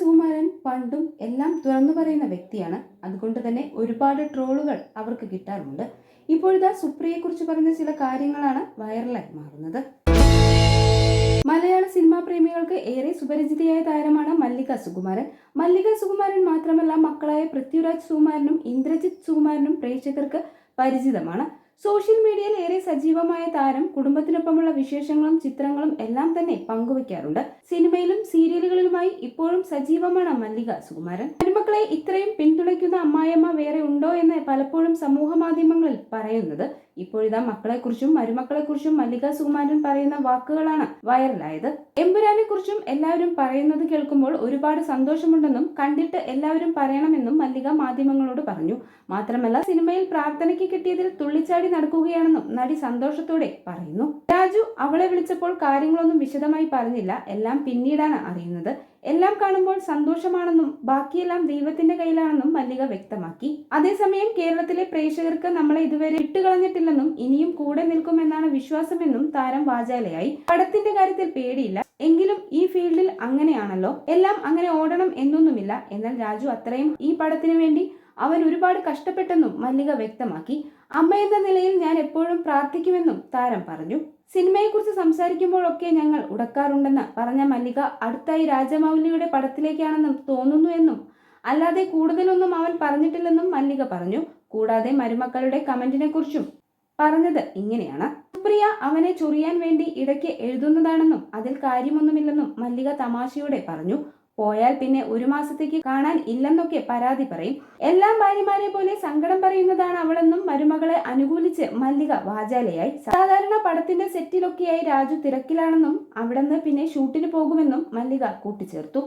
സുകുമാരൻ പണ്ടും എല്ലാം തുറന്നു പറയുന്ന വ്യക്തിയാണ്. അതുകൊണ്ട് തന്നെ ഒരുപാട് ട്രോളുകൾ അവർക്ക് കിട്ടാറുണ്ട്. ഇപ്പോഴിതാ സുപ്രിയയെക്കുറിച്ച് പറഞ്ഞ ചില കാര്യങ്ങളാണ് വൈറലായി മാറുന്നത്. മലയാള സിനിമാ പ്രേമികൾക്ക് ഏറെ സുപരിചിതയായ താരമാണ് മല്ലിക സുകുമാരൻ. മല്ലിക സുകുമാരൻ മാത്രമല്ല മക്കളായ പൃഥ്വിരാജ് സുകുമാരനും ഇന്ദ്രജിത് സുകുമാരനും പ്രേക്ഷകർക്ക് പരിചിതമാണ്. സോഷ്യൽ മീഡിയയിൽ ഏറെ സജീവമായ താരം കുടുംബത്തിനൊപ്പമുള്ള വിശേഷങ്ങളും ചിത്രങ്ങളും എല്ലാം തന്നെ പങ്കുവയ്ക്കാറുണ്ട് സിനിമയിലും സീരിയലുകളിലുമായി ഇപ്പോഴും സജീവമാണ് മല്ലിക സുകുമാരൻ. പെൺമക്കളെ ഇത്രയും പിന്തുണയ്ക്കുന്ന അമ്മായിയമ്മ വേറെ ഉണ്ടോ എന്ന് പലപ്പോഴും സമൂഹ മാധ്യമങ്ങളിൽ പറയുന്നത് ഇപ്പോഴിതാ മക്കളെക്കുറിച്ചും മരുമക്കളെക്കുറിച്ചും മല്ലിക സുകുമാരൻ പറയുന്ന വാക്കുകളാണ് വൈറലായത്. എമ്പുരാനെ കുറിച്ചും എല്ലാവരും പറയുന്നത് കേൾക്കുമ്പോൾ ഒരുപാട് സന്തോഷമുണ്ടെന്നും കണ്ടിട്ട് എല്ലാവരും പറയണമെന്നും മല്ലിക മാധ്യമങ്ങളോട് പറഞ്ഞു. മാത്രമല്ല സിനിമയിൽ പ്രാർത്ഥനയ്ക്ക് കിട്ടിയതിൽ തുള്ളിച്ചാടി നടക്കുകയാണെന്നും നടി സന്തോഷത്തോടെ പറയുന്നു. രാജു അവളെ വിളിച്ചപ്പോൾ കാര്യങ്ങളൊന്നും വിശദമായി പറഞ്ഞില്ല. എല്ലാം പിന്നീടാണ് അറിയുന്നത്. എല്ലാം കാണുമ്പോൾ സന്തോഷമാണെന്നും ബാക്കിയെല്ലാം ദൈവത്തിന്റെ കയ്യിലാണെന്നും മല്ലിക വ്യക്തമാക്കി. അതേസമയം കേരളത്തിലെ പ്രേക്ഷകർക്ക് നമ്മളെ ഇതുവരെ ഇട്ടുകളഞ്ഞിട്ടില്ലെന്നും ഇനിയും കൂടെ നിൽക്കുമെന്നാണ് വിശ്വാസമെന്നും താരം വാചാലയായി. പടത്തിന്റെ കാര്യത്തിൽ പേടിയില്ല. എങ്കിലും ഈ ഫീൽഡിൽ അങ്ങനെയാണല്ലോ. എല്ലാം അങ്ങനെ ഓടണം എന്നൊന്നുമില്ല. എന്നാൽ രാജു അത്രയും ഈ പടത്തിന് വേണ്ടി അവൻ ഒരുപാട് കഷ്ടപ്പെട്ടെന്നും മല്ലിക വ്യക്തമാക്കി. അമ്മ എന്ന നിലയിൽ ഞാൻ എപ്പോഴും പ്രാർത്ഥിക്കുമെന്നും താരം പറഞ്ഞു. സിനിമയെക്കുറിച്ച് സംസാരിക്കുമ്പോഴൊക്കെ ഞങ്ങൾ ഉടക്കാറുണ്ടെന്ന് പറഞ്ഞ മല്ലിക അടുത്തായി രാജമൗലിയുടെ പടത്തിലേക്കാണെന്നും തോന്നുന്നു എന്നും അല്ലാതെ കൂടുതലൊന്നും അവൻ പറഞ്ഞിട്ടില്ലെന്നും മല്ലിക പറഞ്ഞു. കൂടാതെ മരുമക്കളുടെ കമന്റിനെ കുറിച്ചും പറഞ്ഞത് ഇങ്ങനെയാണ്. സുപ്രിയ അവനെ ചൊറിയാൻ വേണ്ടി ഇടയ്ക്ക് എഴുതുന്നതാണെന്നും അതിൽ കാര്യമൊന്നുമില്ലെന്നും മല്ലിക തമാശയോടെ പറഞ്ഞു. പോയാൽ പിന്നെ ഒരു മാസത്തേക്ക് കാണാൻ ഇല്ലെന്നൊക്കെ പരാതി പറയും. എല്ലാം ഭാര്യമാരെ പോലെ സങ്കടം പറയുന്നതാണ് അവളെന്നും മരുമകളെ അനുകൂലിച്ച് മല്ലിക വാചാലയായി. സാധാരണ പടത്തിന്റെ സെറ്റിലൊക്കെയായി രാജു തിരക്കിലാണെന്നും അവിടുന്ന് പിന്നെ ഷൂട്ടിന് പോകുമെന്നും മല്ലിക കൂട്ടിച്ചേർത്തു.